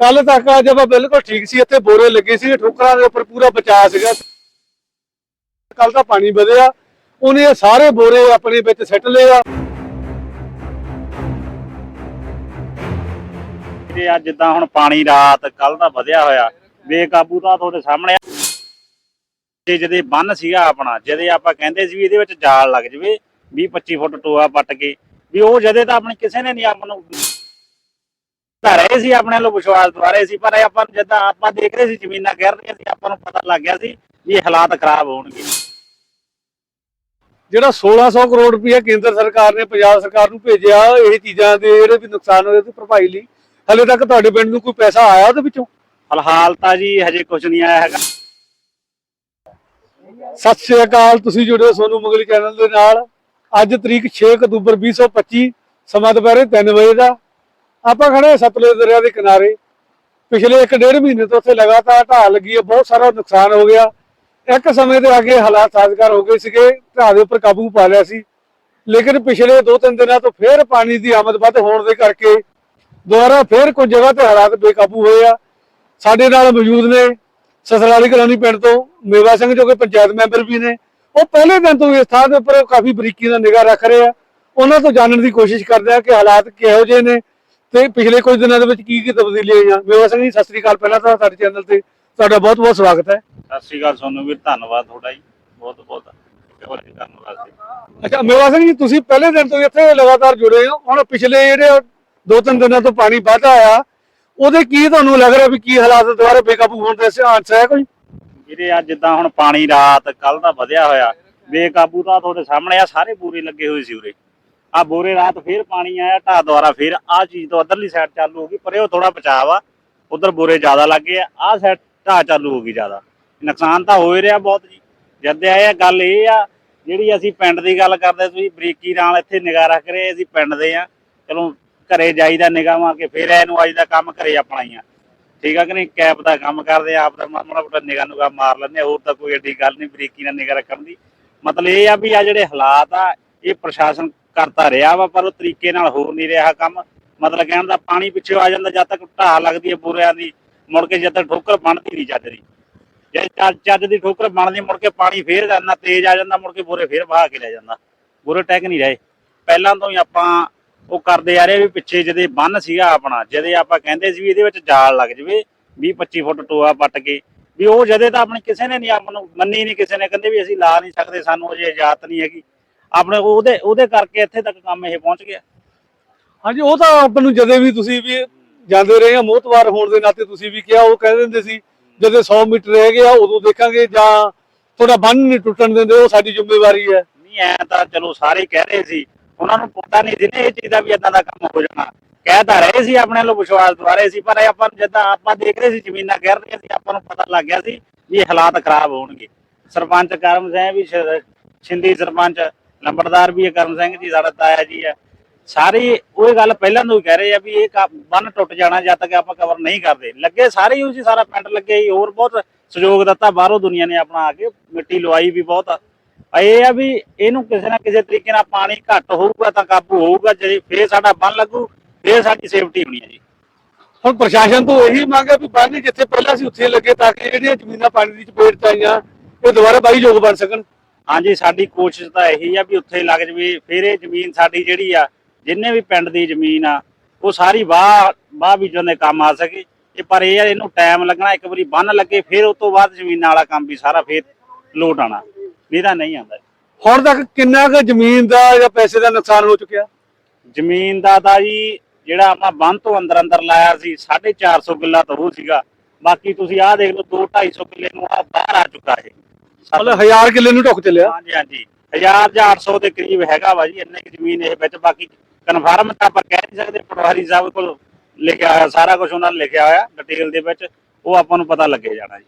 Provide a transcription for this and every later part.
ਕੱਲ ਤੱਕ ਜਦ ਬਿਲਕੁਲ ਠੀਕ ਸੀ, ਇੱਥੇ ਬੋਰੇ ਲੱਗੇ ਸੀ, ਠੋਕਰਾਂ ਦੇ ਉੱਪਰ ਪੂਰਾ ਬਚਾਅ ਸੀਗਾ। ਕੱਲ ਤਾਂ ਪਾਣੀ ਵਧਿਆ, ਉਹਨੇ ਇਹ ਸਾਰੇ ਬੋਰੇ ਆਪਣੇ ਵਿੱਚ ਸਿੱਟ ਲਏ ਆ। ਇਹ ਅੱਜ ਜਿੱਦਾਂ ਹੁਣ ਪਾਣੀ ਰਾਤ ਕੱਲ ਦਾ ਵਧਿਆ ਹੋਇਆ, ਬੇਕਾਬੂ ਤਾਂ ਤੁਹਾਡੇ ਸਾਹਮਣੇ ਆ। ਤੇ ਜਦੇ ਬੰਨ ਸੀਗਾ ਆਪਣਾ ਜਦੇ ਆਪਾਂ ਕਹਿੰਦੇ ਸੀ ਵੀ ਇਹਦੇ ਵਿੱਚ ਜਾਲ ਲੱਗ ਜਵੇ 20 25 ਫੁੱਟ ਟੋਆ ਪੱਟ ਕੇ, ਵੀ ਉਹ ਜਦੇ ਤਾਂ ਆਪਣੀ ਕਿਸੇ ਨੇ ਨਹੀਂ ਆਪ ਨੂੰ ਧਾਰੇ ਸੀ ਆਪਣੇ ਵੱਲੋਂ ਵਿਸ਼ਵਾਸ ਦਵਾਰੇ ਸੀ ਪਰ ਇਹ ਆਪਾਂ ਨੂੰ ਜਿੱਦਾਂ ਆਪਾਂ ਦੇਖ ਰਹੇ ਸੀ ਜ਼ਮੀਨਾਂ ਗਿਰ ਰਹੀਆਂ ਸੀ ਆਪਾਂ ਨੂੰ ਪਤਾ ਲੱਗ ਗਿਆ ਸੀ ਵੀ ਇਹ ਹਾਲਾਤ ਖਰਾਬ ਹੋਣਗੇ। ਜਿਹੜਾ 1600 ਕਰੋੜ ਰੁਪਏ ਕੇਂਦਰ ਸਰਕਾਰ ਨੇ ਪੰਜਾਬ ਸਰਕਾਰ ਨੂੰ ਭੇਜਿਆ ਇਹ ਚੀਜ਼ਾਂ ਦੇ ਜਿਹੜੇ ਵੀ ਨੁਕਸਾਨ ਹੋਏ ਤੇ ਭਰਪਾਈ ਲਈ। ਹਲੇ ਤੱਕ ਤੁਹਾਡੇ ਪਿੰਡ ਨੂੰ ਕੋਈ ਪੈਸਾ ਆਇਆ ਉਹਦੇ ਵਿੱਚੋਂ? ਫਿਲਹਾਲ ਤਾਂ ਜੀ ਹਜੇ ਕੁਝ ਨਹੀਂ ਆਇਆ ਹੈਗਾ। ਸਤਿ ਸ਼੍ਰੀ ਅਕਾਲ ਤੁਸੀਂ ਜੁੜੇ ਹੋ ਸੋਨੂ ਮੁਗਲੀ ਚੈਨਲ ਦੇ ਨਾਲ। ਅੱਜ ਤਰੀਕ 6 ਅਕਤੂਬਰ 2025 ਸਮਾਂ ਦੁਪਹਿਰੇ 3 ਵਜੇ ਦਾ। ਆਪਾਂ ਖੜੇ ਸਤਲੁਜ ਦਰਿਆ ਦੇ ਕਿਨਾਰੇ। ਪਿਛਲੇ 1.5 ਮਹੀਨੇ ਤੋਂ ਉੱਥੇ ਲਗਾਤਾਰ ਢਾਹ ਲੱਗੀ ਹੈ, ਬਹੁਤ ਸਾਰਾ ਨੁਕਸਾਨ ਹੋ ਗਿਆ। ਇੱਕ ਸਮੇਂ ਦੇ ਅੱਗੇ ਹਾਲਾਤ ਸਾਜ਼ਗਾਰ ਹੋ ਗਏ ਸੀਗੇ, ਢਾਹ ਦੇ ਉੱਪਰ ਕਾਬੂ ਪਾ ਲਿਆ ਸੀ। ਲੇਕਿਨ ਪਿਛਲੇ 2-3 ਦਿਨਾਂ ਤੋਂ ਫੇਰ ਪਾਣੀ ਦੀ ਆਮਦ ਵੱਧ ਹੋਣ ਦੇ ਕਰਕੇ ਦੁਬਾਰਾ ਫੇਰ ਕੁਝ ਜਗ੍ਹਾ ਤੇ ਹਾਲਾਤ ਬੇਕਾਬੂ ਹੋਏ ਆ। ਸਾਡੇ ਨਾਲ ਮੌਜੂਦ ਨੇ ਸਸਰਾਲੀ ਕਲੋਨੀ ਪਿੰਡ ਤੋਂ ਮੇਵਾ ਸਿੰਘ ਜੋ ਕਿ ਪੰਚਾਇਤ ਮੈਂਬਰ ਵੀ ਨੇ। ਉਹ ਪਹਿਲੇ ਦਿਨ ਤੋਂ ਇਸ ਥਾਂ ਦੇ ਉੱਪਰ ਕਾਫੀ ਬਰੀਕੀ ਨਾਲ ਨਿਗਾਹ ਰੱਖ ਰਹੇ ਆ। ਉਹਨਾਂ ਤੋਂ ਜਾਣਨ ਦੀ ਕੋਸ਼ਿਸ਼ ਕਰਦੇ ਆ ਕਿ ਹਾਲਾਤ ਕਿਹੋ ਜਿਹੇ ਨੇ। ਤੇ ਪਿਛਲੇ ਕੁਝ ਦਿਨਾਂ ਦੇ ਵਿੱਚ ਕੀ ਕੀ ਤਬਦੀਲੀ ਆਈਆਂ? ਮੇਵਾ ਸਿੰਘ ਜੀ ਸਤਿ ਸ੍ਰੀ ਅਕਾਲ ਪਹਿਲਾਂ ਤਾਂ ਸਾਡੇ ਚੈਨਲ ਤੇ ਤੁਹਾਡਾ ਬਹੁਤ ਬਹੁਤ ਸਵਾਗਤ ਹੈ। ਸਤਿ ਸ਼੍ਰੀ ਅਕਾਲ ਸੋਨੂੰ ਵੀਰ ਧੰਨਵਾਦ ਤੁਹਾਡਾ ਜੀ ਬਹੁਤ ਬਹੁਤ ਅੱਛਾ ਮੇਵਾ ਸਿੰਘ ਜੀ ਤੁਸੀਂ ਪਹਿਲੇ ਦਿਨ ਤੋਂ ਇੱਥੇ ਲਗਾਤਾਰ ਜੁੜੇ ਹੋ ਹੁਣ ਪਿਛਲੇ ਜਿਹੜੇ ਦੋ ਤਿੰਨ ਦਿਨਾਂ ਤੋਂ ਪਾਣੀ ਵੱਧ ਆਇਆ ਉਹਦੇ ਕੀ ਤੁਹਾਨੂੰ ਲੱਗ ਰਿਹਾ ਵੀ ਕੀ ਹਾਲਾਤ ਦੁਬਾਰਾ ਬੇਕਾਬੂ ਹੋਣ ਦੇ ਚਾਂਸ ਹੈ ਕੋਈ? ਵੀਰੇ ਅੱਜ ਜਿੱਦਾਂ ਹੁਣ ਪਾਣੀ ਰਾਤ ਕੱਲ ਦਾ ਵਧਿਆ ਹੋਇਆ ਬੇਕਾਬੂ ਤਾਂ ਤੁਹਾਡੇ ਸਾਹਮਣੇ ਆ ਸਾਰੇ ਬੋਰੇ ਲੱਗੇ ਹੋਏ ਸੀ ਉਰੇ। ਆ ਬੋਰੇ ਰਾਤ ਫੇਰ ਪਾਣੀ ਆਇਆ ਢਾਹ ਦੁਆਰਾ ਫੇਰ ਆ ਚੀਜ਼ ਤੋਂ ਅਦਰਲੀ ਸਾਈਡ ਚਾਲੂ ਹੋ ਗਈ ਪਰ ਇਹ ਥੋੜਾ ਬਚਾਅ ਆ। ਉਧਰ ਬੋਰੇ ਜ਼ਿਆਦਾ ਲੱਗੇ ਆ ਆ ਸਾਈਡ ਢਾਹ ਚਾਲੂ ਹੋ ਗਈ ਜ਼ਿਆਦਾ। ਨੁਕਸਾਨ ਤਾਂ ਹੋ ਹੀ ਰਿਹਾ ਬਹੁਤ ਜੀ। ਜਦ ਇਹ ਗੱਲ ਇਹ ਆ ਜਿਹੜੀ ਅਸੀਂ ਪਿੰਡ ਦੀ ਗੱਲ ਕਰਦੇ ਤੁਸੀਂ ਬਰੀਕੀ ਨਾਲ ਇੱਥੇ ਨਿਗਾਹ ਰੱਖ ਰਹੇ ਅਸੀਂ ਪਿੰਡ ਦੇ ਆ। ਚਲੋ ਘਰੇ ਜਾਈਦਾ ਨਿਗਾਹਾਂ ਕੇ ਫੇਰ ਇਹਨੂੰ ਅੱਜ ਦਾ ਕੰਮ ਘਰੇ ਆਪਣਾ ਹੀ ਆ। ਠੀਕ ਆ ਕਿ ਨਹੀਂ? ਕੈਪ ਦਾ ਕੰਮ ਕਰਦੇ ਆ ਆਪ ਦਾ ਮਾੜਾ ਮੋਟਾ ਨਿਗਾਹ ਨੂਗਾ ਮਾਰ ਲੈਂਦੇ ਆ, ਹੋਰ ਤਾਂ ਕੋਈ ਐਡੀ ਗੱਲ ਨਹੀਂ ਬਰੀਕੀ ਨਾਲ ਨਿਗਾਹ ਰੱਖਣ ਦੀ। ਮਤਲਬ ਇਹ ਆ ਵੀ ਆ ਜਿਹੜੇ ਹਾਲਾਤ ਆ ਇਹ ਪ੍ਰਸ਼ਾਸਨ ਕਰਤਾ ਰਿਹਾ ਵਾ, ਪਰ ਉਹ ਤਰੀਕੇ ਨਾਲ ਹੋ ਨਹੀਂ ਰਿਹਾ ਕੰਮ। ਮਤਲਬ ਕਹਿਣ ਦਾ ਪਾਣੀ ਪਿੱਛੇ ਆ ਜਾਂਦਾ, ਜਦ ਤੱਕ ਢਾਹ ਲੱਗਦੀ ਹੈ ਬੁਰਿਆਂ ਦੀ, ਮੁੜ ਕੇ ਜਦ ਤੱਕ ਠੋਕਰ ਬਣਦੀ ਨਹੀਂ ਚੱਜ ਦੀ। ਜੇ ਚੱਜ ਦੀ ਠੋਕਰ ਬਣਦੀ, ਮੁੜ ਕੇ ਪਾਣੀ ਫੇਰ ਜਾਂਦਾ, ਤੇਜ਼ ਆ ਜਾਂਦਾ, ਮੁੜ ਕੇ ਬੁਰੇ ਫੇਰ ਵਹਾ ਕੇ ਲੈ ਜਾਂਦਾ। ਬੁਰੇ ਟੈਕ ਨਹੀਂ ਰਹੇ। ਪਹਿਲਾਂ ਤੋਂ ਹੀ ਆਪਾਂ ਉਹ ਕਰਦੇ ਆ ਰਹੇ ਵੀ ਪਿੱਛੇ ਜਦੇ ਬੰਨ ਸੀਗਾ ਆਪਣਾ ਜਦੇ ਆਪਾਂ ਕਹਿੰਦੇ ਸੀ ਵੀ ਇਹਦੇ ਵਿੱਚ ਜਾਲ ਲੱਗ ਜਵੇ 20 25 ਫੁੱਟ ਟੋਆ ਪੱਟ ਕੇ। ਵੀ ਉਹ ਜਦੇ ਤਾਂ ਆਪਣੀ ਕਿਸੇ ਨੇ ਨਹੀਂ, ਆਪਾਂ ਨੂੰ ਮੰਨੀ ਨਹੀਂ ਕਿਸੇ ਨੇ, ਕਹਿੰਦੇ ਵੀ ਅਸੀਂ ਲਾ ਨਹੀਂ ਸਕਦੇ, ਸਾਨੂੰ ਅਜੇ ਇਜਾਜ਼ਤ ਨਹੀਂ ਹੈਗੀ। ਆਪਣੇ ਉਹਦੇ ਉਹਦੇ ਕਰਕੇ ਇੱਥੇ ਤੱਕ ਕੰਮ ਇਹ ਪਹੁੰਚ ਗਿਆ। ਹਾਂਜੀ ਉਹ ਤਾਂ ਆਪਾਂ ਨੂੰ ਜਦੇ ਵੀ ਤੁਸੀਂ ਵੀ ਜਾਂਦੇ ਰਹੇ ਆ ਮੋਹਤਵਾਰ ਹੋਣ ਦੇ ਨਾਤੇ ਤੁਸੀਂ ਵੀ ਕਿਹਾ ਉਹ ਕਹਿੰਦੇ ਹੁੰਦੇ ਸੀ ਜਦੋਂ 100 ਮੀਟਰ ਰਹਿ ਗਿਆ ਉਦੋਂ ਦੇਖਾਂਗੇ ਜਾਂ ਤੁਹਾਡਾ ਬੰਨ ਨਹੀਂ ਟੁੱਟਣ ਦਿੰਦੇ ਉਹ ਸਾਡੀ ਜ਼ਿੰਮੇਵਾਰੀ ਹੈ। ਨਹੀਂ ਐ ਤਾਂ ਚਲੋ ਸਾਰੇ ਕਹਿ ਰਹੇ ਸੀ ਉਹਨਾਂ ਨੂੰ ਪਤਾ ਨਹੀਂ ਸੀ ਨਾ ਇਹ ਚੀਜ਼ ਦਾ ਵੀ ਇਦਾਂ ਦਾ ਕੰਮ ਹੋ ਜਾਣਾ। ਕਹਿ ਤਾਂ ਰਹੇ ਸੀ ਆਪਣੇ ਵੱਲੋਂ ਵਿਸ਼ਵਾਸ ਦਵਾਰੇ ਸੀ ਪਰ ਆਪਾਂ ਨੂੰ ਜਿੱਦਾਂ ਆਪਾਂ ਦੇਖ ਰਹੇ ਸੀ ਜ਼ਮੀਨਾਂ ਗਿਰ ਰਹੀਆਂ ਸੀ ਆਪਾਂ ਨੂੰ ਪਤਾ ਲੱਗ ਗਿਆ ਸੀ ਵੀ ਹਾਲਾਤ ਖਰਾਬ ਹੋਣਗੇ। ਸਰਪੰਚ ਕਰਮ ਸਿੰਘ ਵੀ ਛਿੰਦੀ ਸਰਪੰਚ ਲੰਬੜਦਾਰ ਵੀ ਹੈ, ਕਰਮ ਸਿੰਘ ਜੀ, ਸਾਡਾ ਤਾਇਆ ਜੀ ਹੈ। ਸਾਰੇ ਉਹ ਗੱਲ ਪਹਿਲਾਂ ਤੋਂ ਹੀ ਕਹਿ ਰਹੇ ਆ ਵੀ ਇਹ ਬੰਨ ਟੁੱਟ ਜਾਣਾ ਜਦ ਤੱਕ ਆਪਾਂ ਕਵਰ ਨਹੀਂ ਕਰਦੇ। ਲੱਗੇ ਸਾਰੇ ਹੀ ਸੀ ਸਾਰਾ ਪਿੰਡ ਲੱਗੇ ਹੋਰ ਬਹੁਤ ਸਹਿਯੋਗ ਦਿੱਤਾ, ਬਾਹਰੋਂ ਦੁਨੀਆ ਨੇ ਆਪਣਾ ਆ ਕੇ ਮਿੱਟੀ ਲਵਾਈ ਵੀ ਬਹੁਤ। ਇਹ ਆ ਵੀ ਇਹਨੂੰ ਕਿਸੇ ਨਾ ਕਿਸੇ ਤਰੀਕੇ ਨਾਲ ਪਾਣੀ ਘੱਟ ਹੋਊਗਾ ਤਾਂ ਕਾਬੂ ਹੋਊਗਾ, ਜੇ ਫੇਰ ਸਾਡਾ ਬੰਨ ਲੱਗੂ, ਫੇਰ ਸਾਡੀ ਸੇਫਟੀ ਹੋਣੀ ਹੈ ਜੀ। ਹੁਣ ਪ੍ਰਸ਼ਾਸਨ ਤੋਂ ਇਹੀ ਮੰਗ ਹੈ ਵੀ ਬੰਨ ਜਿੱਥੇ ਪਹਿਲਾਂ ਸੀ ਉੱਥੇ ਲੱਗੇ ਤਾਂ ਕਿ ਜਿਹੜੀਆਂ ਜ਼ਮੀਨਾਂ ਪਾਣੀ ਦੀ ਚਪੇਟ ਚ ਆਈਆਂ, ਇਹ ਦੁਬਾਰਾ ਬਾਈ ਯੋਗ ਬਣ ਸਕਣ। ਹਾਂਜੀ ਸਾਡੀ ਕੋਸ਼ਿਸ਼ ਤਾਂ ਇਹੀ ਆ ਵੀ ਉੱਥੇ ਲੱਗ ਜਵੇ ਫਿਰ ਇਹ ਜ਼ਮੀਨ ਸਾਡੀ ਜਿਹੜੀ ਆ ਜਿੰਨੇ ਵੀ ਪਿੰਡ ਦੀ ਜ਼ਮੀਨ ਆ ਉਹ ਸਾਰੀ ਵਾਹ ਵਾਹ ਬੀਜਣ ਦੇ ਕੰਮ ਆ ਸਕੇ। ਇਹ ਪਰ ਇਹ ਆ ਇਹਨੂੰ ਟਾਈਮ ਲੱਗਣਾ ਇੱਕ ਵਾਰੀ ਬੰਨ ਲੱਗੇ ਫਿਰ ਉਸ ਤੋਂ ਬਾਅਦ ਜ਼ਮੀਨਾਂ ਵਾਲਾ ਕੰਮ ਵੀ ਸਾਰਾ ਫਿਰ ਲੋਟ ਆਣਾ ਨਹੀਂ ਤਾਂ ਨਹੀਂ ਆਉਂਦਾ। ਹੁਣ ਤੱਕ ਕਿੰਨਾ ਕੁ ਜ਼ਮੀਨ ਦਾ ਜਾਂ ਪੈਸੇ ਦਾ ਨੁਕਸਾਨ ਹੋ ਚੁੱਕਿਆ? ਜ਼ਮੀਨ ਦਾ ਤਾਂ ਜੀ ਜਿਹੜਾ ਆਪਾਂ ਬੰਨ ਤੋਂ ਅੰਦਰ ਅੰਦਰ ਲਾਇਆ ਸੀ 450 ਕਿੱਲਾ ਤਾਂ ਉਹ ਸੀਗਾ। ਬਾਕੀ ਤੁਸੀਂ ਆਹ ਦੇਖ ਲਓ 2 250 ਕਿੱਲੇ ਨੂੰ ਆ ਬਾਹਰ ਆ ਚੁੱਕਾ ਇਹ। ਮਤਲਬ 1000 ਕਿੱਲੇ ਨੂੰ ਢੁੱਕ ਚੱਲਿਆ। ਹਾਂਜੀ ਹਾਂਜੀ। 1000 ਜਾਂ 800 ਦੇ ਕਰੀਬ ਹੈਗਾ ਵਾ ਜੀ ਇੰਨੇ ਕੁ ਜ਼ਮੀਨ ਇਹ ਵਿੱਚ ਬਾਕੀ ਕਨਫਰਮ ਤਾਂ ਆਪਾਂ ਕਹਿ ਨਹੀਂ ਸਕਦੇ ਪਟਵਾਰੀ ਸਾਹਿਬ ਕੋਲ ਲਿਖਿਆ ਹੋਇਆ ਸਾਰਾ ਕੁਝ ਉਹਨਾਂ ਨੇ ਲਿਖਿਆ ਹੋਇਆ ਡਿਟੇਲ ਦੇ ਵਿੱਚ ਉਹ ਆਪਾਂ ਨੂੰ ਪਤਾ ਲੱਗੇ ਜਾਣਾ ਜੀ।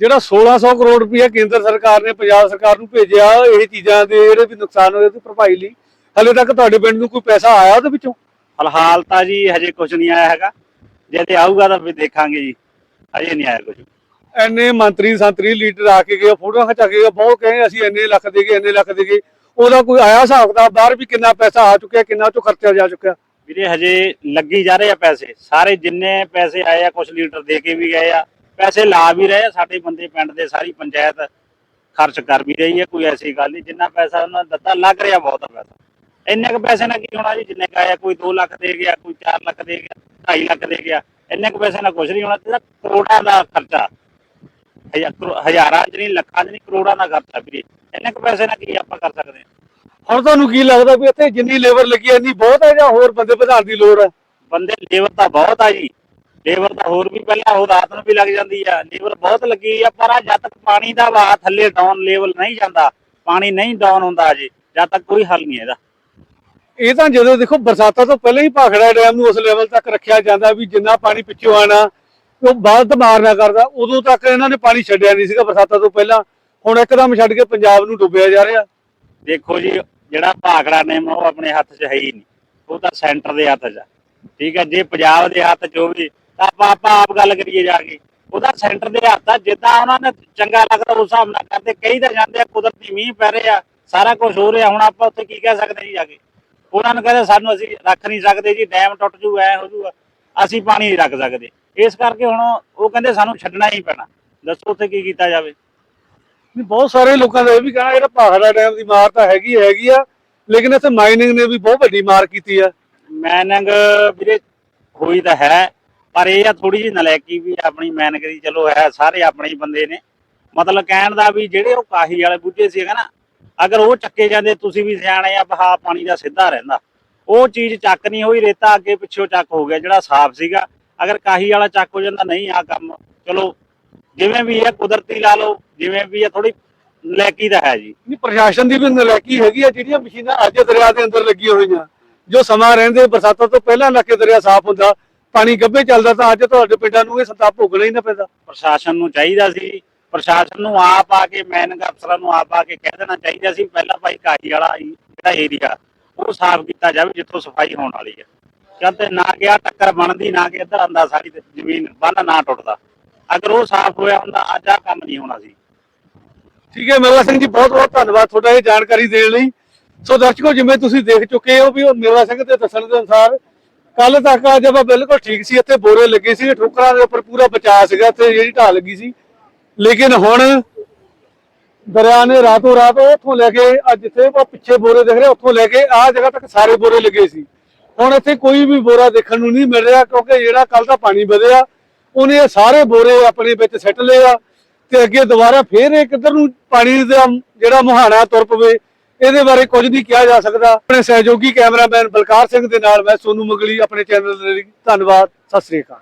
ਜਿਹੜਾ 1600 ਕਰੋੜ ਰੁਪਏ ਕੇਂਦਰ ਸਰਕਾਰ ਨੇ ਪੰਜਾਬ ਸਰਕਾਰ ਨੂੰ ਭੇਜਿਆ ਇਹ ਚੀਜ਼ਾਂ ਦੇ ਜਿਹੜੇ ਵੀ ਨੁਕਸਾਨ ਹੋਏ ਤੇ ਭਰਪਾਈ ਲਈ। ਹਲੇ ਤੱਕ ਤੁਹਾਡੇ ਪਿੰਡ ਨੂੰ ਕੋਈ ਪੈਸਾ ਆਇਆ ਉਹਦੇ ਵਿੱਚੋਂ? ਫਿਲਹਾਲ ਤਾਂ ਜੀ ਹਜੇ ਕੁਝ ਨਹੀਂ ਆਇਆ ਹੈਗਾ। ਜੇ ਤੇ ਆਊਗਾ ਤਾਂ ਫਿਰ ਦੇਖਾਂਗੇ ਜੀ। ਹਜੇ ਨਹੀਂ ਆਇਆ ਕੁਝ ਐਨੇ ਮੰਤਰੀ ਸੰਤਰੀ ਲੀਡਰ ਆ ਕੇ ਗਏ, ਫੋਟੋਆਂ ਖਿਚਾ ਕੇ ਗਏ, ਬਹੁਤ ਕਹੇ ਅਸੀਂ ਇੰਨੇ ਲੱਖ ਦੇ ਗਏ, ਇੰਨੇ ਲੱਖ ਦੇ ਗਏ। ਉਹਦਾ ਕੋਈ ਆਇਆ ਹਿਸਾਬ ਦਾ ਬਾਹਰ ਵੀ ਕਿੰਨਾ ਪੈਸਾ ਆ ਚੁੱਕਿਆ, ਕਿੰਨਾ ਚੋਂ ਖਰਚਾ ਜਾ ਚੁੱਕਿਆ? ਵੀਰੇ, ਹਜੇ ਲੱਗੀ ਜਾ ਰਹੇ ਆ ਪੈਸੇ। ਸਾਰੇ ਜਿੰਨੇ ਪੈਸੇ ਆਏ ਆ ਕੁਝ ਲੀਡਰ ਦੇ ਕੇ ਵੀ ਗਏ ਆ, ਪੈਸੇ ਲਾ ਵੀ ਰਹੇ ਆ, ਸਾਡੇ ਬੰਦੇ ਪਿੰਡ ਦੇ ਸਾਰੀ ਪੰਚਾਇਤ ਖਰਚ ਕਰ ਵੀ ਰਹੀ ਹੈ ਕੋਈ ਐਸੀ ਗੱਲ ਨਹੀਂ। ਜਿੰਨਾ ਪੈਸਾ ਉਹਨਾਂ ਨੇ ਦਿੱਤਾ, ਲੱਗ ਰਿਹਾ ਬਹੁਤ ਆ ਪੈਸਾ। ਇੰਨੇ ਕੁ ਪੈਸੇ ਨਾਲ ਕੀ ਹੋਣਾ ਜੀ? ਜਿੰਨੇ ਕੁ ਆਇਆ ਕੋਈ 2 ਲੱਖ ਦੇ ਗਿਆ, ਕੋਈ 4 ਲੱਖ ਦੇ ਗਿਆ 2.5 ਲੱਖ ਦੇ ਗਿਆ। ਇੰਨੇ ਕੁ ਪੈਸੇ ਨਾਲ ਕੁਝ ਨਹੀਂ ਹੋਣਾ, ਤੇ ਕਰੋੜਾਂ ਦਾ ਖਰਚਾ। ਹਜ਼ਾਰ- ਕਰੋ- ਹਜ਼ਾਰਾਂ ਚ ਨਹੀਂ ਲੱਖਾਂ ਚ ਨਹੀਂ ਕਰੋੜਾਂ ਦਾ ਖਰਚਾ ਵੀਰੇ। ਇੰਨੇ ਕੁ ਪੈਸੇ ਨਾਲ ਕੀ ਆਪਾਂ ਕਰ ਸਕਦੇ ਹਾਂ? ਹੁਣ ਤੁਹਾਨੂੰ ਕੀ ਲੱਗਦਾ ਵੀ ਇੱਥੇ ਜਿੰਨੀ ਲੇਬਰ ਲੱਗੀ ਇੰਨੀ ਬਹੁਤ ਹੈ ਜਾਂ ਹੋਰ ਬੰਦੇ ਵਧਾਉਣ ਦੀ ਲੋੜ ਹੈ? ਬੰਦੇ ਲੇਬਰ ਤਾਂ ਬਹੁਤ ਆ ਜੀ। ਲੇਬਰ ਤਾਂ ਹੋਰ ਵੀ ਪਹਿਲਾਂ ਉਹ ਰਾਤ ਨੂੰ ਵੀ ਲੱਗ ਜਾਂਦੀ ਆ। ਲੇਬਰ ਬਹੁਤ ਲੱਗੀ ਆ ਪਰ ਆ ਜਦ ਤੱਕ ਪਾਣੀ ਦਾ ਵਹਾਅ ਥੱਲੇ ਡਾਊਨ ਲੈਵਲ ਨਹੀਂ ਜਾਂਦਾ ਪਾਣੀ ਨਹੀਂ ਡਾਊਨ ਹੁੰਦਾ ਜੀ ਜਦ ਤੱਕ ਕੋਈ ਹੱਲ ਨਹੀਂ ਇਹਦਾ ਇਹ ਤਾਂ ਜਦੋਂ ਦੇਖੋ ਬਰਸਾਤਾਂ ਤੋਂ ਪਹਿਲਾਂ ਹੀ ਭਾਖੜਾ ਡੈਮ ਨੂੰ ਉਸ ਲੈਵਲ ਤੱਕ ਰੱਖਿਆ ਜਾਂਦਾ ਵੀ ਜਿੰਨਾ ਪਾਣੀ ਪਿੱਛੋਂ ਆਣਾ ਉਹ ਬਾਅਦ ਮਾਰਨਾ ਕਰਦਾ। ਉਦੋਂ ਤੱਕ ਇਹਨਾਂ ਨੇ ਪਾਣੀ ਛੱਡਿਆ ਨਹੀਂ ਸੀਗਾ ਬਰਸਾਤਾਂ ਤੋਂ ਪਹਿਲਾਂ। ਹੁਣ ਇੱਕਦਮ ਛੱਡ ਕੇ ਪੰਜਾਬ ਨੂੰ ਡੁੱਬਿਆ ਜਾ ਰਿਹਾ। ਦੇਖੋ ਜੀ, ਜਿਹੜਾ ਭਾਖੜਾ ਨੇਮ ਉਹ ਆਪਣੇ ਹੱਥ 'ਚ ਹੈ ਹੀ ਨਹੀਂ। ਉਹ ਤਾਂ ਸੈਂਟਰ ਦੇ ਹੱਥ 'ਚ ਠੀਕ ਹੈ ਜੇ ਪੰਜਾਬ ਦੇ ਹੱਥ 'ਚ ਹੋਵੇ, ਤਾਂ ਆਪਾਂ ਆਪਾਂ ਆਪ ਗੱਲ ਕਰੀਏ ਜਾ ਕੇ। ਉਹਦਾ ਸੈਂਟਰ ਦੇ ਹੱਥ ਆ। ਜਿੱਦਾਂ ਉਹਨਾਂ ਨੇ ਚੰਗਾ ਲੱਗਦਾ ਉਸ ਹਿਸਾਬ ਨਾਲ ਕਰਦੇ। ਕਈ ਤਾਂ ਜਾਂਦੇ ਆ, ਕੁਦਰਤੀ ਮੀਂਹ ਪੈ ਰਿਹਾ। ਸਾਰਾ ਕੁਝ ਹੋ ਰਿਹਾ। ਹੁਣ ਆਪਾਂ ਉੱਥੇ ਕੀ ਕਹਿ ਸਕਦੇ ਜੀ ਜਾ ਕੇ? ਉਹਨਾਂ ਨੂੰ ਕਹਿੰਦੇ, ਸਾਨੂੰ ਅਸੀਂ ਰੱਖ ਨਹੀਂ ਸਕਦੇ ਜੀ, ਡੈਮ ਟੁੱਟ ਜੂ, ਐ ਹੋ ਜੂਗਾ ਅਸੀਂ ਪਾਣੀ ਨਹੀਂ ਰੱਖ ਸਕਦੇ। ਇਸ ਕਰਕੇ ਹੁਣ ਉਹ ਕਹਿੰਦੇ ਸਾਨੂੰ ਛੱਡਣਾ ਹੀ ਪੈਣਾ। ਦੱਸੋ ਉੱਥੇ ਕੀ ਕੀਤਾ ਜਾਵੇ। ਨਹੀਂ ਬਹੁਤ ਸਾਰੇ ਲੋਕਾਂ ਦਾ ਇਹ ਵੀ ਕਹਿਣਾ ਜਿਹੜਾ ਭਾਖੜਾ ਡੈਮ ਦੀ ਮਾਰ ਤਾਂ ਹੈਗੀ ਹੈਗੀ ਆ ਲੇਕਿਨ ਇੱਥੇ ਮਾਈਨਿੰਗ ਨੇ ਵੀ ਬਹੁਤ ਵੱਡੀ ਮਾਰ ਕੀਤੀ ਆ। ਮੈਨਿੰਗ ਵੀਰੇ ਹੋਈ ਤਾਂ ਹੈ ਪਰ ਇਹ ਆ ਥੋੜੀ ਜਿਹੀ ਨਲਾਇਕੀ ਵੀ ਆਪਣੀ ਮੈਨਿੰਗ ਦੀ। ਚਲੋ ਹੈ ਸਾਰੇ ਆਪਣੇ ਹੀ ਬੰਦੇ ਨੇ। ਮਤਲਬ ਕਹਿਣ ਦਾ ਵੀ ਜਿਹੜੇ ਉਹ ਕਾਹੀ ਵਾਲੇ ਬੁੱਝੇ ਸੀਗਾ ਨਾ ਅਗਰ ਉਹ ਚੱਕੇ ਜਾਂਦੇ ਤੁਸੀਂ ਵੀ ਸਿਆਣੇ ਆ ਬਹਾ ਪਾਣੀ ਦਾ ਸਿੱਧਾ ਰਹਿੰਦਾ। ਉਹ ਚੀਜ਼ ਚੱਕ ਨਹੀਂ ਹੋਈ ਰੇਤਾ ਅੱਗੇ ਪਿੱਛੋਂ ਚੱਕ ਹੋ ਗਿਆ ਜਿਹੜਾ ਸਾਫ਼ ਸੀਗਾ। ਅਗਰ ਕਾਹੀ ਵਾਲਾ ਚੱਕ ਹੋ ਜਾਂਦਾ ਨਹੀਂ ਆ ਕੰਮ। ਚਲੋ ਜਿਵੇਂ ਵੀ ਹੈ ਕੁਦਰਤੀ ਲਾ ਲਓ ਜਿਵੇਂ ਵੀ ਹੈ ਥੋੜੀ ਨਲਾਇਕੀ ਤਾਂ ਹੈ ਜੀ। ਨਹੀਂ ਪ੍ਰਸ਼ਾਸਨ ਦੀ ਵੀ ਨਲਾਇਕੀ ਹੈਗੀ ਆ ਜਿਹੜੀਆਂ ਮਸ਼ੀਨਾਂ ਅੱਜ ਦਰਿਆ ਦੇ ਅੰਦਰ ਲੱਗੀਆਂ ਹੋਈਆਂ। ਜੋ ਸਮਾਂ ਰਹਿੰਦੇ ਬਰਸਾਤਾਂ ਤੋਂ ਪਹਿਲਾਂ ਲੱਗ ਕੇ ਦਰਿਆ ਸਾਫ਼ ਹੁੰਦਾ ਪਾਣੀ ਗੱਭੇ ਚੱਲਦਾ ਤਾਂ ਅੱਜ ਤੁਹਾਡੇ ਪਿੰਡਾਂ ਨੂੰ ਇਹ ਸੰਤਾਪ ਭੋਗਣਾ ਹੀ ਨਾ ਪੈਂਦਾ। ਪ੍ਰਸ਼ਾਸਨ ਨੂੰ ਚਾਹੀਦਾ ਸੀ ਪ੍ਰਸ਼ਾਸਨ ਨੂੰ ਆਪ ਆ ਕੇ ਮੈਨਿੰਗ ਅਫਸਰਾਂ ਨੂੰ ਆਪ ਆ ਕੇ ਕਹਿ ਦੇਣਾ ਚਾਹੀਦਾ ਸੀ ਪਹਿਲਾਂ ਭਾਈ ਕਾਹੀ ਵਾਲਾ ਜਿਹੜਾ ਏਰੀਆ ਉਹ ਸਾਫ਼ ਕੀਤਾ ਜਾਵੇ ਜਿੱਥੋਂ ਸਫ਼ਾਈ ਹੋਣ ਵਾਲੀ ਹੈ ਕਹਿੰਦੇ ਨਾ ਕਿ ਆਹ ਟੱਕਰ ਬਣਦੀ, ਨਾ ਕਿ ਇੱਧਰ ਆਂਦਾ ਸਾਰੀ ਜ਼ਮੀਨ ਬੰਨ ਨਾ ਟੁੱਟਦਾ। ਅਗਰ ਉਹ ਸਾਫ਼ ਹੋਇਆ ਹੁੰਦਾ, ਅੱਜ ਆ ਕੰਮ ਨਹੀਂ ਹੋਣਾ ਸੀ। ਠੀਕ ਹੈ ਮੇਵਾ ਸਿੰਘ ਜੀ, ਬਹੁਤ ਬਹੁਤ ਧੰਨਵਾਦ ਤੁਹਾਡਾ ਇਹ ਜਾਣਕਾਰੀ ਦੇਣ ਲਈ। ਸੋ ਦਰਸ਼ਕੋ, ਜਿਵੇਂ ਤੁਸੀਂ ਦੇਖ ਚੁੱਕੇ ਹੋ ਵੀ ਉਹ ਮੇਵਾ ਸਿੰਘ ਦੇ ਦੱਸਣ ਦੇ ਅਨੁਸਾਰ ਕੱਲ ਤੱਕ ਆ ਜਦ ਬਿਲਕੁਲ ਠੀਕ ਸੀ, ਇੱਥੇ ਬੋਰੇ ਲੱਗੇ ਸੀ, ਠੋਕਰਾਂ ਦੇ ਉੱਪਰ ਪੂਰਾ ਬਚਾਅ ਸੀਗਾ, ਇੱਥੇ ਜਿਹੜੀ ਢਾਹ ਲੱਗੀ ਸੀ। ਲੇਕਿਨ ਹੁਣ ਦਰਿਆ ਨੇ ਰਾਤੋਂ ਰਾਤ ਉੱਥੋਂ ਲੈ ਕੇ, ਅੱਜ ਜਿੱਥੇ ਉਹ ਪਿੱਛੇ ਬੋਰੇ ਦਿਖ ਰਹੇ ਉੱਥੋਂ ਲੈ ਕੇ ਆਹ ਜਗ੍ਹਾ ਤੱਕ ਸਾਰੇ ਬੋਰੇ ਲੱਗੇ ਸੀ। ਹੁਣ ਇੱਥੇ ਕੋਈ ਵੀ ਬੋਰਾ ਦੇਖਣ ਨੂੰ ਨਹੀਂ ਮਿਲ ਰਿਹਾ, ਕਿਉਂਕਿ ਜਿਹੜਾ ਕੱਲ ਦਾ ਪਾਣੀ ਵਧਿਆ, ਉਹਨੇ ਇਹ ਸਾਰੇ ਬੋਰੇ ਆਪਣੇ ਵਿੱਚ ਸਿੱਟ ਲਏ ਆ ਤੇ ਅੱਗੇ ਦੁਬਾਰਾ ਫੇਰ ਇਹ ਕਿੱਧਰ ਨੂੰ ਪਾਣੀ ਦਾ ਜਿਹੜਾ ਮੁਹਾਣਾ ਤੁਰ ਪਵੇ, ਇਹਦੇ ਬਾਰੇ ਕੁਝ ਨਹੀਂ ਕਿਹਾ ਜਾ ਸਕਦਾ। ਆਪਣੇ ਸਹਿਯੋਗੀ ਕੈਮਰਾਮੈਨ ਬਲਕਾਰ ਸਿੰਘ ਦੇ ਨਾਲ ਮੈਂ ਸੋਨੂ ਮੁਗਲੀ, ਆਪਣੇ ਚੈਨਲ ਦੇ ਲਈ ਧੰਨਵਾਦ, ਸਤਿ ਸ੍ਰੀ ਅਕਾਲ।